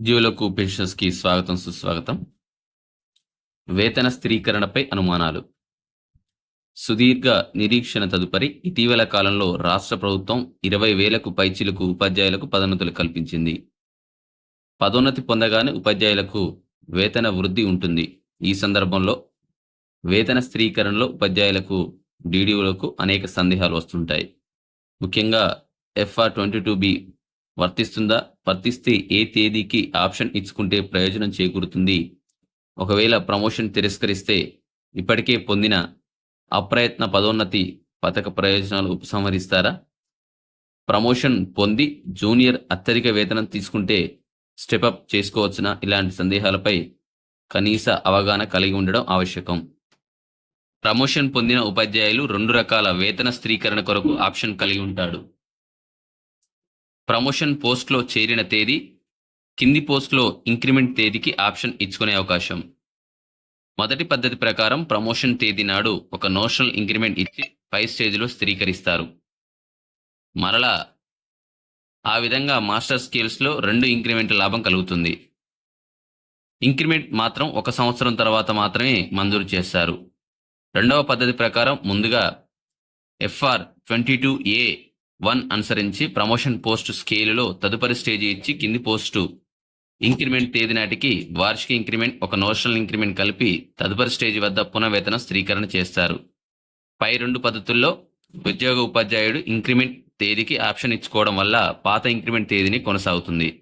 జీవులకు పెన్షన్స్కి స్వాగతం సుస్వాగతం. వేతన స్థిరీకరణపై అనుమానాలు. సుదీర్ఘ నిరీక్షణ తదుపరి ఇటీవల కాలంలో రాష్ట్ర ప్రభుత్వం ఇరవై వేలకు పైచిలకు ఉపాధ్యాయులకు పదోన్నతులు కల్పించింది. పదోన్నతి పొందగానే ఉపాధ్యాయులకు వేతన వృద్ధి ఉంటుంది. ఈ సందర్భంలో వేతన స్థిరీకరణలో ఉపాధ్యాయులకు డీడీఓలకు అనేక సందేహాలు వస్తుంటాయి. ముఖ్యంగా ఎఫ్ఆర్ ట్వంటీ టూ బి వర్తిస్తుందా? వర్తిస్తే ఏ తేదీకి ఆప్షన్ ఇచ్చుకుంటే ప్రయోజనం చేకూరుతుంది. ఒకవేళ ప్రమోషన్ తిరస్కరిస్తే ఇప్పటికే పొందిన అప్రయత్న పదోన్నతి పథక ప్రయోజనాలు ఉపసంహరిస్తారా? ప్రమోషన్ పొంది జూనియర్ అత్యధిక వేతనం తీసుకుంటే స్టెపప్ చేసుకోవచ్చునా? ఇలాంటి సందేహాలపై కనీస అవగాహన కలిగి ఉండడం ఆవశ్యకం. ప్రమోషన్ పొందిన ఉపాధ్యాయులు రెండు రకాల వేతన స్థిరీకరణ కొరకు ఆప్షన్ కలిగి ఉంటాడు. ప్రమోషన్ పోస్ట్లో చేరిన తేదీ కింది పోస్ట్లో ఇంక్రిమెంట్ తేదీకి ఆప్షన్ ఇచ్చుకునే అవకాశం. మొదటి పద్ధతి ప్రకారం ప్రమోషన్ తేదీ నాడు ఒక నోషనల్ ఇంక్రిమెంట్ ఇచ్చి పై స్టేజ్లో స్థిరీకరిస్తారు. మరలా ఆ విధంగా మాస్టర్ స్కిల్స్లో రెండు ఇంక్రిమెంట్ లాభం కలుగుతుంది. ఇంక్రిమెంట్ మాత్రం ఒక సంవత్సరం తర్వాత మాత్రమే మంజూరు చేస్తారు. రెండవ పద్ధతి ప్రకారం ముందుగా FR twenty two A one అనుసరించి ప్రమోషన్ పోస్ట్ స్కేలులో తదుపరి స్టేజీ ఇచ్చి కింది పోస్టు. ఇంక్రిమెంట్ తేదీ నాటికి వార్షిక ఇంక్రిమెంట్ ఒక నోషనల్ ఇంక్రిమెంట్ కలిపి తదుపరి స్టేజ్ వద్ద పునఃవేతన స్థిరీకరణ చేస్తారు. పై రెండు పద్ధతుల్లో ఉద్యోగ ఉపాధ్యాయుడు ఇంక్రిమెంట్ తేదీకి ఆప్షన్ ఇచ్చుకోవడం వల్ల పాత ఇంక్రిమెంట్ తేదీని కొనసాగుతుంది.